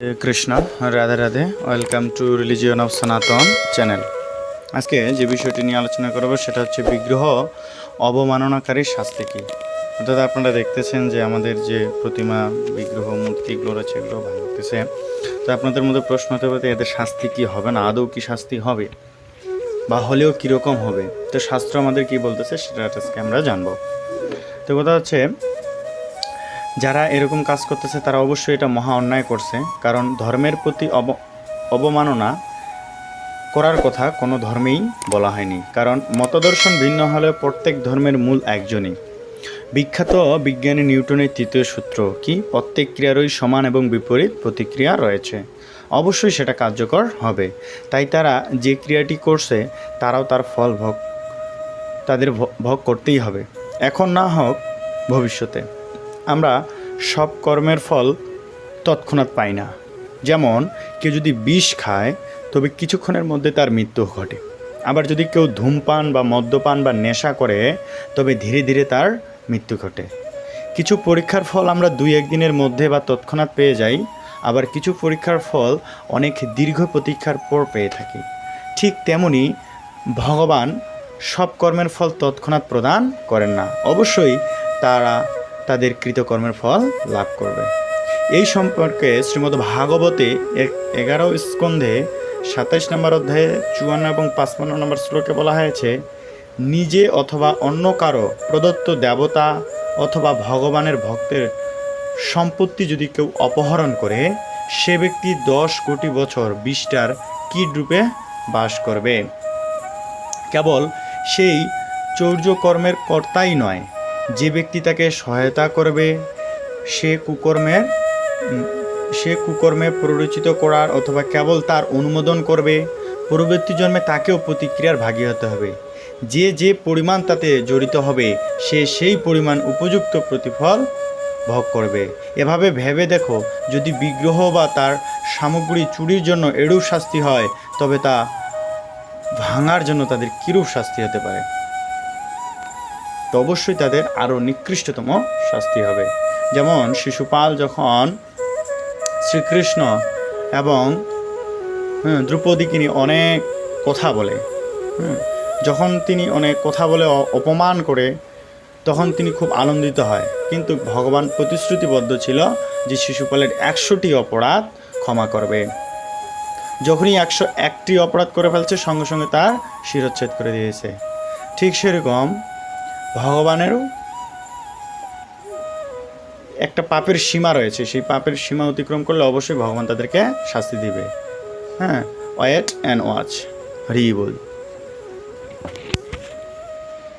Krishna, Radhe Radhe. Welcome to religion of Sanatan channel আজকে যে বিষয়টি নিয়ে আলোচনা করব, সেটা হচ্ছে বিগ্রহ অবমাননাকারী শাস্তি কী? অর্থাৎ আপনারা দেখতেছেন যে আমাদের যে প্রতিমা, বিগ্রহ, মূর্তিগুলো রয়েছে, এগুলো ভাঙতেছে তো আপনাদের মধ্যে প্রশ্ন হতে পারে, এদের শাস্তি কি হবে না? আদৌ কি শাস্তি হবে? বা হলেও কীরকম হবে? তো শাস্ত্র আমাদের কি বলতেছে, সেটা আজকে আমরা জানব। তো কথা হচ্ছে যারা এরকম কাজ করতেছে, তারা অবশ্যই এটা মহা অন্যায় করছে। কারণ ধর্মের প্রতি অব, অবমাননা করার কথা কোনো ধর্মেই বলা হয়নি। কারণ মতদর্শন ভিন্ন হলেও প্রত্যেক ধর্মের মূল একজনই। বিখ্যাত বিজ্ঞানী নিউটনের তৃতীয় সূত্র, কি? প্রত্যেক ক্রিয়ারই সমান এবং বিপরীত প্রতিক্রিয়া রয়েছে। অবশ্যই সেটা কার্যকর হবে। তাই তারা যে ক্রিয়াটি করছে, তারাও তার ফল ভোগ, তাদের ভোগ করতেই হবে। এখন না হোক ভবিষ্যতে। আমরা সব কর্মের ফল তৎক্ষণাৎ পাই না। যেমন, কেউ যদি বিষ খায়, তবে কিছুক্ষণের মধ্যে তার মৃত্যু ঘটে। আবার যদি কেউ ধূমপান বা মদ্যপান বা নেশা করে, তবে ধীরে ধীরে তার মৃত্যু ঘটে। কিছু পরীক্ষার ফল আমরা দুই একদিনের মধ্যে বা তৎক্ষণাৎ পেয়ে যাই, আবার কিছু পরীক্ষার ফল অনেক দীর্ঘ প্রতীক্ষার পর পেয়ে থাকি। ঠিক তেমনি ভগবান সব কর্মের ফল তৎক্ষণাৎ প্রদান করেন না। অবশ্যই তারা তাদের কৃতকর্মের ফল লাভ করবে। এই সম্পর্কে শ্রীমদ্ ভাগবতে এগারো স্কন্ধে সাতাইশ নম্বর অধ্যায়ে চুয়ান্ন এবং পাঁচপান্ন নম্বর শ্লোকে বলা হয়েছে, নিজে অথবা অন্য কারও প্রদত্ত দেবতা অথবা ভগবানের ভক্তের সম্পত্তি যদি কেউ অপহরণ করে, সে ব্যক্তি দশ কোটি বছর বিষ্টার কীট রূপে বাস করবে। কেবল সেই চৌর্যকর্মের কর্তাই নয় যে ব্যক্তি তাকে সহায়তা করবে, সে কুকর্মের সে কুকর্মে প্ররোচিত করার অথবা কেবল তার অনুমোদন করবে, পরবর্তী জন্মে তাকেও প্রতিক্রিয়ার ভাগী হতে হবে। যে যে পরিমাণ তাতে জড়িত হবে, সে সেই পরিমাণ উপযুক্ত প্রতিফল ভোগ করবে। এভাবে ভেবে দেখো, যদি বিগ্রহ বা তার সামগ্রী চুরির জন্য এরূপ শাস্তি হয়, তবে তা ভাঙার জন্য তাদের কিরূপ শাস্তি হতে পারে? তো অবশ্যই তাদের আরও নিকৃষ্টতম শাস্তি হবে। যেমন শিশুপাল যখন শ্রীকৃষ্ণ এবং দ্রৌপদীকে নিয়ে অনেক কথা বলে যখন তিনি অনেক কথা বলে অপমান করে, তখন তিনি খুব আনন্দিত হয়। কিন্তু ভগবান প্রতিশ্রুতিবদ্ধ ছিল যে শিশুপালের একশোটি অপরাধ ক্ষমা করবে। যখনই একশো একটি অপরাধ করে ফেলছে, সঙ্গে সঙ্গে তার শিরচ্ছেদ করে দিয়েছে। ঠিক সেরকম ভগবানেরও একটা পাপের সীমা রয়েছে। সেই পাপের সীমা অতিক্রম করলে অবশ্যই ভগবান তাদেরকে শাস্তি দিবে। হ্যাঁ wait and watch. Hari ball.